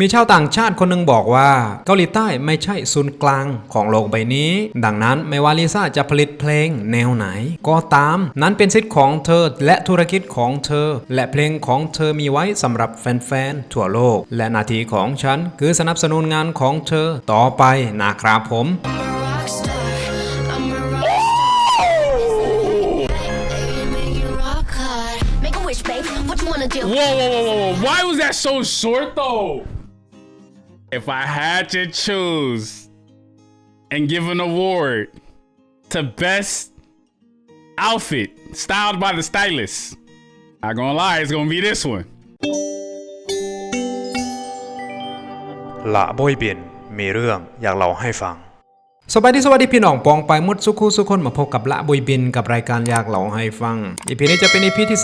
มีชาวต่างชาติคนหนึ่งบอกว่า เกาหลีใต้ไม่ใช่ศูนย์กลางของโลกใบนี้ ดังนั้นไม่ว่าลิซ่าจะผลิตเพลงแนวไหน ก็ตามนั้นเป็นสิทธิ์ของเธอและธุรกิจของเธอ และเพลงของเธอมีไว้สำหรับแฟนๆทั่วโลก และหน้าที่ของฉันคือสนับสนุนงานของเธอต่อไปนะครับผม I'm a rock star. Baby, make it rock hard. Make a wish, babe. What you wanna do? Whoa, whoa, whoa, whoa, whoa. Why was that so short though? If I had to choose and give an award to best outfit styled by the stylist, not gonna lie, it's gonna be this one. ละบอยเบียนมีเรื่องอยากเล่าให้ฟัง สวัสดีสวัสดีพี่น้องปองไปหมดสุขุสุคนมาพบกับละบอยบินกับรายการอยากเล่าให้ฟังอีพีนี้จะเป็นอีพีที่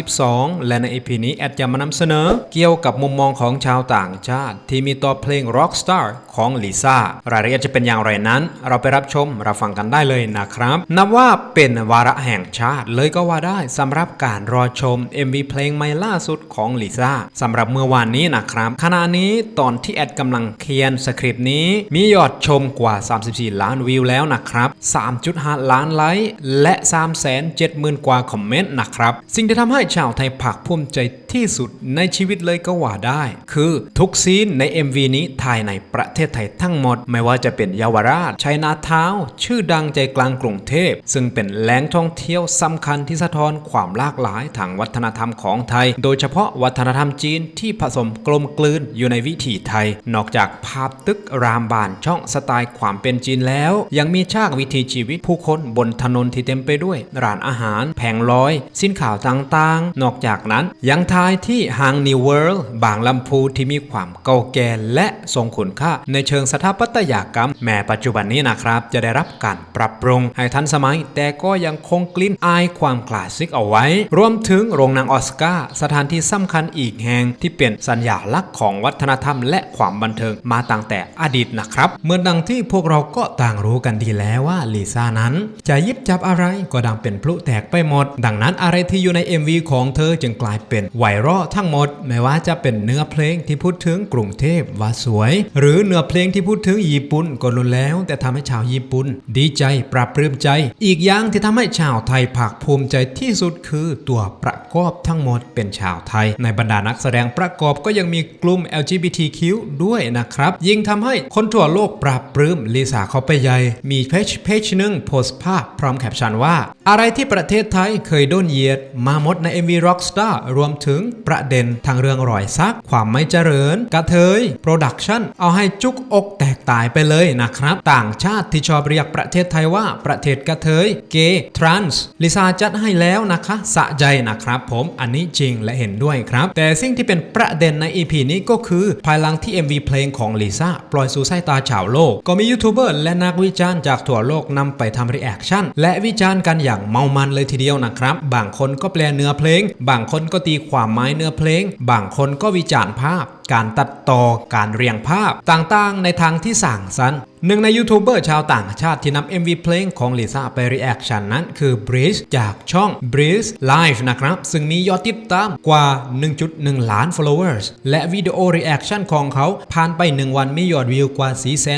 352 และในอีพีนี้แอดจะมานำเสนอ เกี่ยวกับมุมมองของชาวต่างชาติ ที่มีต่อเพลง Rockstar ของลิซ่ารายละเอียดจะเป็นอย่างไรนั้น เราไปรับชมรับฟังกันได้เลยนะครับ นับว่าเป็นวาระแห่งชาติเลยก็ว่าได้สำหรับการรอชม MV เพลงใหม่ล่าสุดของลิซ่าสำหรับเมื่อวานนี้นะครับขณะนี้ตอนที่แอดกำลังเขียนสคริปต์นี้มียอดชมกว่า34 ล้านวิวแล้วนะครับ 3.5 ล้านไลค์และ 370,000 กว่าคอมเมนต์นะครับ สิ่งที่ทำให้ชาวไทยภาคภูมิใจ ที่สุดในชีวิตเลยก็ว่าได้ คือทุกซีนใน MV นี้ถ่ายในประเทศไทยทั้งหมด ไม่ว่าจะเป็นเยาวราชชัยนาทาวชื่อดังใจกลางกรุงเทพ ซึ่งเป็นแหล่งท่องเที่ยวสำคัญที่สะท้อนความหลากหลายทางวัฒนธรรมของไทย โดยเฉพาะวัฒนธรรมจีนที่ผสมกลมกลืนอยู่ในวิถีไทย นอกจากภาพตึกรามบานช่องสไตล์ความเป็นจีนแล้ว ยังมีฉากวิถีชีวิตผู้คนบนถนนที่เต็มไปด้วย ร้านอาหาร แผงลอย สินข่าวต่างๆ นอกจากนั้นยังทายที่หางนิวเวิลด์บางลำพูที่มีความเก่าแก่และทรงคุณค่า ในเชิงสถาปัตยกรรม แม้ปัจจุบันนี้นะครับ จะได้รับการปรับปรุงให้ทันสมัย แต่ก็ยังคงกลิ่นอายความคลาสสิกเอาไว้ รวมถึงโรงนังออสการ์สถานที่สำคัญอีกแห่งที่เป็นสัญญาลักษณ์ของวัฒนธรรม และความบันเทิงมาตั้งแต่อดีตนะครับเหมือนดังที่พวกเราก็ต่างรู้กันดีแล้วว่าลิซ่านั้น จะยิบจับอะไรก็ดังเป็นพลุแตกไปหมด ดังนั้นอะไรที่อยู่ใน MV ของเธอจึงกลายเป็นไวรัลทั้งหมด ไม่ว่าจะเป็นเนื้อเพลงที่พูดถึงกรุงเทพว่าสวย หรือเนื้อเพลงที่พูดถึงญี่ปุ่นก็รุนแล้ว แต่ทำให้ชาวญี่ปุ่น ดีใจปรับปลื้มใจ อีกอย่างที่ทำให้ชาวไทยภาคภูมิใจที่สุดคือตัวประกอบทั้งหมดเป็นชาวไทย ในบรรดานักแสดงประกอบก็ยังมีกลุ่ม LGBTQ ด้วยนะครับ ยิ่งทำให้คนทั่วโลกปรับปลื้มลิซ่าเขาไปใหญ่ มีเพจเพจหนึ่งโพสต์ภาพพร้อมแคปชั่นว่า อะไรที่ประเทศไทยเคยโดนเหยียด มาหมดใน MV Rockstar รวมถึงประเด็นทางเรื่องรอยซัก ความไม่เจริญ กระเทย โปรดักชันเอาให้จุกอกแตกตายไปเลยนะครับ ต่างชาติที่ชอบเรียกประเทศไทยว่าประเทศกระเทย เกย์ทรานส์ลิซ่าจัดให้แล้วนะคะสะใจนะครับผมอันนี้จริงและเห็นด้วยครับ แต่สิ่งที่เป็นประเด็นใน EP นี้ก็คือ ภายหลังที่ MV เพลงของลิซ่าปล่อยสู่สายตาชาวโลก ก็มียูทูบเบอร์และนักวิจารณ์จากทั่วโลกนำไปทำรีแอคชั่นและวิจารณ์กันอย่างเมามันเลยทีเดียวนะครับ บางคนก็แปลเนื้อเพลง บางคนก็ตีความหมายเนื้อเพลง บางคนก็วิจารณ์ภาพ การตัดต่อ การเรียงภาพต่างๆ ในทางที่สั่งสรรค์ หนึ่งในยูทูบเบอร์ชาวต่างชาติที่นำ MV เพลงของลิซ่าไปรีแอคชั่นนั้นคือ Breeze จากช่อง Breeze Live นะครับ ซึ่งมียอดติดตามกว่า 1.1 ล้าน followers และวิดีโอรีแอคชั่นของเขา ผ่านไป 1 วันมียอดวิวกว่า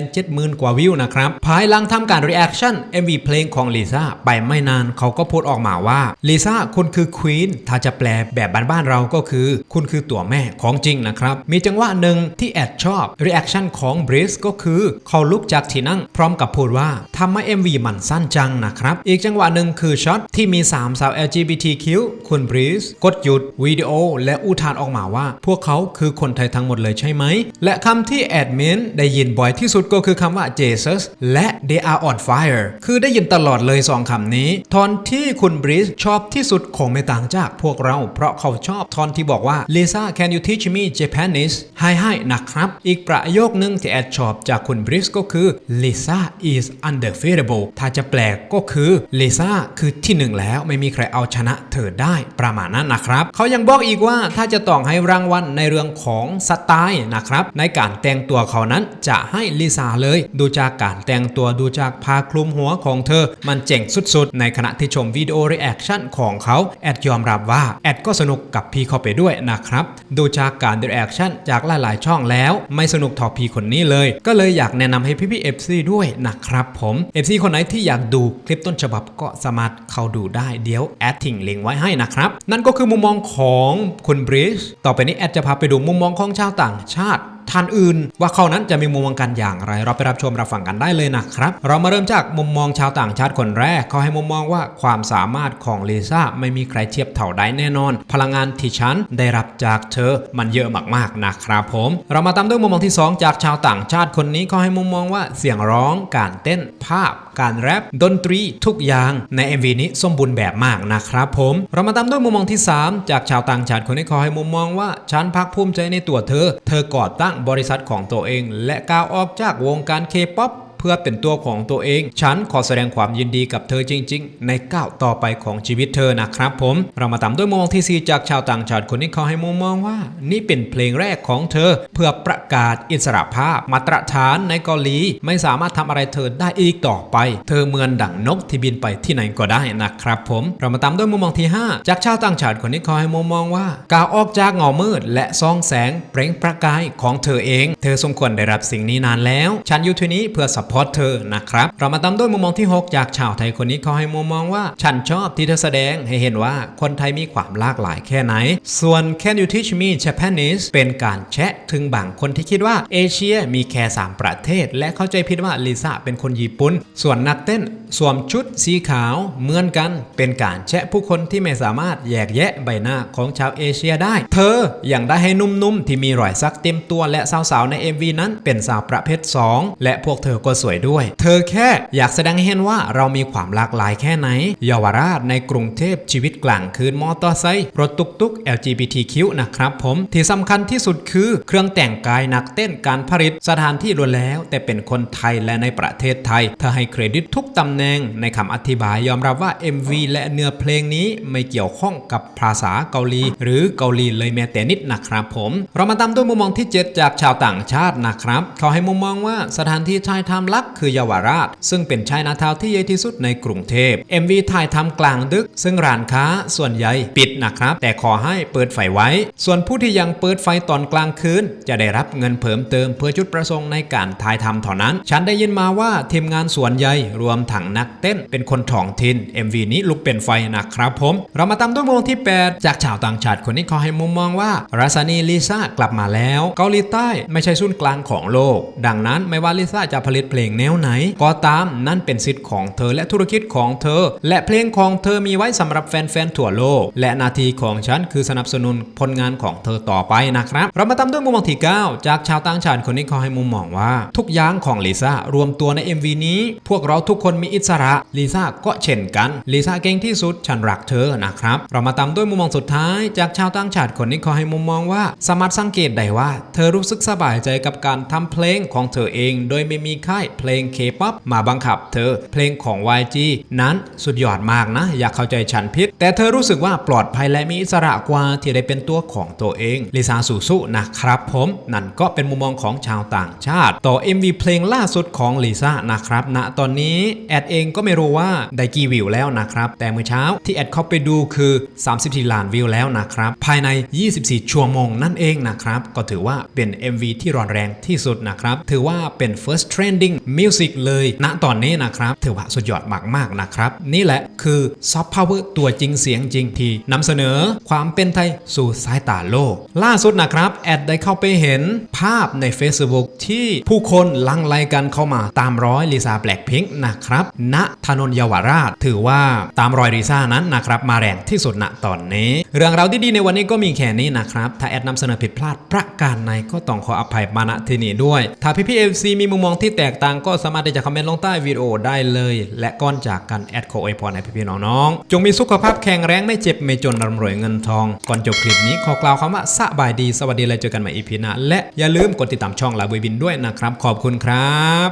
470,000 กว่าวิวนะครับ ภายหลังทำการรีแอคชั่น MV เพลงของลิซ่าไปไม่นานเขาก็พูดออกมาว่าลิซ่าคุณคือควีนถ้าจะแปลแบบบ้านๆเราก็คือ คุณคือตัวแม่ของจริงนะครับมีจังหวะหนึ่งที่แอดชอบรีแอคชั่นของ Breeze ก็คือเขาลุกจากที่นั่ง พร้อมกับพูดว่าทำให้ MV มันสั้นจังนะครับ อีกจังหวะหนึ่งคือช็อตที่มี 3 สาว LGBTQ คุณ Breeze กดหยุดวิดีโอ และอุทานออกมาว่า พวกเขาคือคนไทยทั้งหมดเลยใช่ไหม และคำที่แอดมินได้ยินบ่อยที่สุดก็คือคำว่า Jesus และ they are on fire คือได้ยินตลอดเลยสองคำนี้ทอนที่คุณ Breeze ชอบที่สุดคงไม่ต่างจากพวกเราเพราะเขาชอบทอนที่บอกว่า Lisa can you teach me Japanese ให้ให้นะครับ อีกประโยคนึงที่แอดชอบจากคุณ Breeze ก็คือ Lisa is undefeatable ถ้าจะแปลกก็คือ Lisa คือที่หนึ่งแล้วไม่มีใครเอาชนะเธอได้ประมาณนั้นนะครับเขายังบอกอีกว่าถ้าจะต้องให้รางวัลในเรื่องของสไตล์นะครับในการแต่งตัวเขานั้นจะให้ลิซ่าเลย ดูจากการแต่งตัวดูจากผ้าคลุมหัวของเธอ มันเจ๋งสุดๆ ในขณะที่ชมวิดีโอรีแอคชั่นของเขา แอดยอมรับว่า แอดก็สนุกกับพี่เข้าไปด้วยนะครับ ดูจากการรีแอคชั่นจากหลายๆ ช่องแล้ว ไม่สนุกทอพีคนนี้เลย ก็เลยอยากแนะนำให้พี่พี่ๆ FC ด้วยนะครับผม FC คนไหนที่อยากดูคลิปต้นฉบับก็สามารถเข้าดูได้เดี๋ยวแอดทิ้งลิงก์ไว้ให้นะครับ นั่นก็คือมุมมองของคุณบริชต่อไปนี้แอดจะพาไปดูมุมมองของชาวต่างชาติ ท่านอื่น ว่าเขานั้นจะมีมุมมองกันอย่างไร เราไปรับชมรับฟังกันได้เลยนะครับ เรามาเริ่มจากมุมมองชาวต่างชาติคนแรก เขาให้มุมมองว่าความสามารถของลิซ่าไม่มีใครเทียบเท่าได้แน่นอน พลังงานที่ฉันได้รับจากเธอมันเยอะมากๆนะครับผม เรามาตามด้วยมุมมองที่ 2 จากชาวต่างชาติคนนี้เขาให้มุมมองว่าเสียงร้อง การเต้นภาพ การแรปดนตรีทุกอย่างใน MV นี้สมบูรณ์แบบมากนะครับผม เรามาตามด้วยมุมมองที่ 3 จากชาวต่างชาติคนนี้เขาให้มุมมองว่าฉันภาคภูมิใจในตัวเธอ เธอก่อตั้งบริษัทของตัวเอง และก้าวออกจากวงการเคป๊อป เพื่อเป็นตัวของตัวเอง ฉันขอแสดงความยินดีกับเธอจริง ๆ ในก้าวต่อไปของชีวิตเธอนะครับผม เรามาตามด้วยมุมมองที่ 4 จากชาวต่างชาติคนนี้เขาให้มุมมองว่า นี่เป็นเพลงแรกของเธอ เพื่อประกาศอิสรภาพมาตรฐานในเกาหลี ไม่สามารถทำอะไรเธอได้อีกต่อไป เธอเหมือนดั่งนกที่บินไปที่ไหนก็ได้นะครับผม เรามาตามด้วยมุมมองที่ 5 จากชาวต่างชาติคนนี้เขาให้มุมมองว่าก้าวออกจากเงามืด และซองแสงเปล่งประกายของเธอเอง เธอสมควรได้รับสิ่งนี้นานแล้ว ฉันอยู่ที่นี้เพื่อสปอร์ตเธอนะครับ เรามาตามด้วยมุมมองที่ 6 จากชาวไทยคนนี้เขาให้มุมมองว่า ฉันชอบที่เธอแสดงให้เห็นว่าคนไทยมีความหลากหลายแค่ไหน ส่วน Can you teach me Japanese เป็นการแชะถึงบางคนที่คิดว่าเอเชียมีแค่ 3 ประเทศ และเข้าใจผิดว่าลิซ่าเป็นคนญี่ปุ่น ส่วนนักเต้น สวมชุดสีขาวเหมือนกันเป็นการแชะผู้คนที่ไม่สามารถแยกแยะใบหน้าของชาวเอเชียได้ เธออยังได้ให้นุ่มๆ ที่มีรอยสักเต็มตัวและสาวๆใน MV นั้นเป็นสาวประเภท 2 และพวกเธอก็สวยด้วย เธอแค่อยากแสดงให้เห็นว่าเรามีความหลากหลายแค่ไหนเยาวราชในกรุงเทพชีวิตกลางคืนมอเตอร์ไซค์รถตุกตุก LGBTQ นะครับผมที่สำคัญที่สุดคือเครื่องแต่งกายนักเต้นการผลิตสถานที่ล้วนแล้ว แต่เป็นคนไทยและในประเทศไทยเธอให้เครดิตทุกตำแหน่งในคำอธิบายยอมรับว่า MV และเนื้อเพลงนี้ไม่เกี่ยวข้องกับภาษาเกาหลี หรือเกาหลีเลยแม้แต่นิดนะครับผม เรามาตามด้วยมุมมองที่ 7 จากชาวต่างชาตินะครับ เขาให้มุมมองว่าสถานที่ชายทำลักคือเยาวราช ซึ่งเป็นชายนาทาวที่ใหญ่ที่สุดในกรุงเทพ MV ถ่ายทำกลางดึก ซึ่งร้านค้าส่วนใหญ่ปิดนะครับ แต่ขอให้เปิดไฟไว้ ส่วนผู้ที่ยังเปิดไฟตอนกลางคืน จะได้รับเงินเพิ่มเติมเพื่อจุดประสงค์ในการถ่ายทำเท่านั้น ฉันได้ยินมาว่าทีมงานส่วนใหญ่รวมถังนักเต้น เป็นคนท้องถิ่น MV นี้ลุกเป็นไฟนะครับผม เรามาตามด้วยมุมมองที่ 8 จากชาวต่างชาติคนนี้เขาให้มุมมองว่าราซานีลิซ่ากลับมาแล้ว เกาหลีใต้ไม่ใช่ศูนย์กลางของโลก ดังนั้นไม่ว่าลิซ่าจะผลิตเพลงแนวไหน ก็ตามนั่นเป็นสิทธิ์ของเธอและธุรกิจของเธอ และเพลงของเธอมีไว้สำหรับแฟนๆทั่วโลก และนาทีของฉันคือสนับสนุนผลงานของเธอต่อไปนะครับ เรามาตามด้วยมุมมองที่ 9 จากชาวต่างชาติคนนี้เขาให้มุมมองว่า ทุกอย่างของลิซ่ารวมตัวใน MV นี้ พวกเราทุกคนมีอิสระลิซ่าก็เช่นกันลิซ่าเก่งที่สุดฉันรักเธอนะครับ เรามาตามด้วยมุมมองสุดท้าย จากชาวต่างชาติคนนี้ขาให้มุมมองว่าสามารถสังเกตได้ว่า เธอรู้สึกสบายใจกับการทำเพลงของเธอเอง โดยไม่มีค่ายเพลงเคป๊อปมาบังคับเธอเพลงของ YG นั้นสุดยอดมากนะ อย่าเข้าใจฉันผิดแต่เธอรู้สึกว่าปลอดภัยและมีอิสระกว่าที่ได้เป็นตัวของตัวเองลิซ่าสู้สู้นะครับผมนั่นก็เป็นมุมมองของชาวต่างชาติ ต่อ MV เพลงล่าสุดของลิซ่านะครับณตอนนี้แอดเองก็ไม่รู้ว่าได้กี่วิวแล้วนะครับ แต่เมื่อเช้าที่แอดเข้าไปดูคือ 34 ล้านวิวแล้วนะครับ ภายใน 24 ชั่วโมงนั่นเองนะครับ ก็ถือว่าเป็น MV ที่ร้อนแรงที่สุดนะครับ ถือว่าเป็น first trending music เลยณตอนนี้นะครับถือว่าสุดยอดมากๆนะครับ นี่แหละคือ soft power ตัวจริงเสียงจริงที่นำเสนอความเป็นไทยสู่สายตาโลก ล่าสุดนะครับ แอดได้เข้าไปเห็นภาพใน Facebook ที่ผู้คนลังไลกันเข้ามาตามร้อยลิซ่าแบล็คพิงค์นะครับณถนนเยาวราช ถือว่าตามรอยลิซ่านั้นนะครับมาแรงที่สุดณตอนนี้ เรื่องราวดีๆในวันนี้ก็มีแค่นี้นะครับ ถ้าแอดนำเสนอผิดพลาดประการใดก็ต้องขออภัยมาณที่นี้ด้วย ถ้าพี่พีเอฟซีมีมุมมองที่แตกต่างก็สามารถที่จะคอมเมนต์ลงใต้วิดีโอได้เลย และก่อนจากกันแอดขออวยพรให้พี่ๆน้องๆจงมีสุขภาพแข็งแรงไม่เจ็บไม่จนร่ำรวยเงินทอง ก่อนจบคลิปนี้ขอกล่าวคำว่าสบายดีสวัสดีและเจอกันใหม่อีพีหน้าและอย่าลืมกดติดตามช่องลาบุยบินด้วยนะครับ ขอบคุณครับ